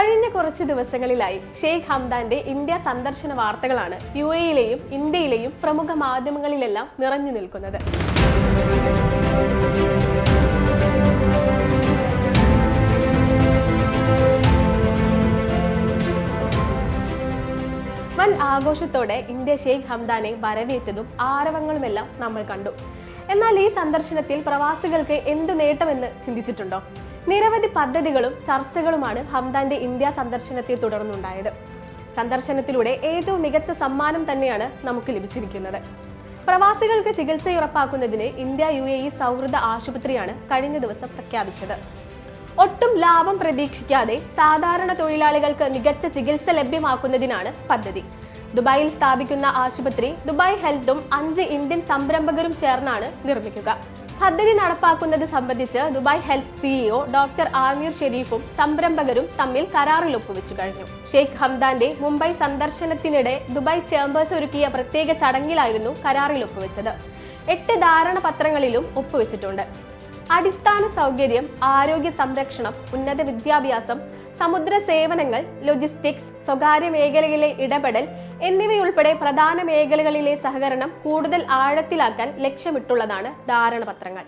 കഴിഞ്ഞ കുറച്ച് ദിവസങ്ങളിലായി ഷെയ്ഖ് ഹംദാന്റെ ഇന്ത്യ സന്ദർശന വാർത്തകളാണ് യു എയിലെയും ഇന്ത്യയിലെയും പ്രമുഖ മാധ്യമങ്ങളിലെല്ലാം നിറഞ്ഞു നിൽക്കുന്നത്. വൻ ആഘോഷത്തോടെ ഇന്ത്യ ഷെയ്ഖ് ഹംദാനെ വരവേറ്റതും ആരവങ്ങളുമെല്ലാം നമ്മൾ കണ്ടു. എന്നാൽ ഈ സന്ദർശനത്തിൽ പ്രവാസികൾക്ക് എന്ത് നേട്ടമെന്ന് ചിന്തിച്ചിട്ടുണ്ടോ? നിരവധി പദ്ധതികളും ചർച്ചകളുമാണ് ഹംദാന്റെ ഇന്ത്യ സന്ദർശനത്തെ തുടർന്നുണ്ടായത്. സന്ദർശനത്തിലൂടെ ഏറ്റവും മികച്ച സമ്മാനം തന്നെയാണ് നമുക്ക് ലഭിച്ചിരിക്കുന്നത്. പ്രവാസികൾക്ക് ചികിത്സയുറപ്പാക്കുന്നതിന് ഇന്ത്യ യു എ ഇ സൗഹൃദ ആശുപത്രിയാണ് കഴിഞ്ഞ ദിവസം പ്രഖ്യാപിച്ചത്. ഒട്ടും ലാഭം പ്രതീക്ഷിക്കാതെ സാധാരണ തൊഴിലാളികൾക്ക് മികച്ച ചികിത്സ ലഭ്യമാക്കുന്നതിനാണ് പദ്ധതി. ദുബായിൽ സ്ഥാപിക്കുന്ന ആശുപത്രി ദുബായ് ഹെൽത്തും അഞ്ച് ഇന്ത്യൻ സംരംഭകരും ചേർന്നാണ് നിർമ്മിക്കുക. പദ്ധതി നടപ്പാക്കുന്നത് സംബന്ധിച്ച് Dubai health CEO doctor Ameer ഷെരീഫും സംരംഭകരും തമ്മിൽ കരാറിൽ ഒപ്പുവെച്ചു കഴിഞ്ഞു. ഷെയ്ഖ് ഹംദാന്റെ മുംബൈ സന്ദർശനത്തിനിടെ ദുബായ് ചേംബേഴ്സ് ഒരുക്കിയ പ്രത്യേക ചടങ്ങിലായിരുന്നു കരാറിൽ ഒപ്പുവെച്ചത്. എട്ട് ധാരണാപത്രങ്ങളിലും ഒപ്പുവെച്ചിട്ടുണ്ട്. അടിസ്ഥാന സൗകര്യം ആരോഗ്യ സംരക്ഷണം ഉന്നത വിദ്യാഭ്യാസം സമുദ്ര സേവനങ്ങൾ ലോജിസ്റ്റിക്സ് സ്വകാര്യ മേഖലയിലെ ഇടപെടൽ എന്നിവയുൾപ്പെടെ പ്രധാന മേഖലകളിലെ സഹകരണം കൂടുതൽ ആഴത്തിലാക്കാൻ ലക്ഷ്യമിട്ടുള്ളതാണ് ധാരണാപത്രങ്ങൾ.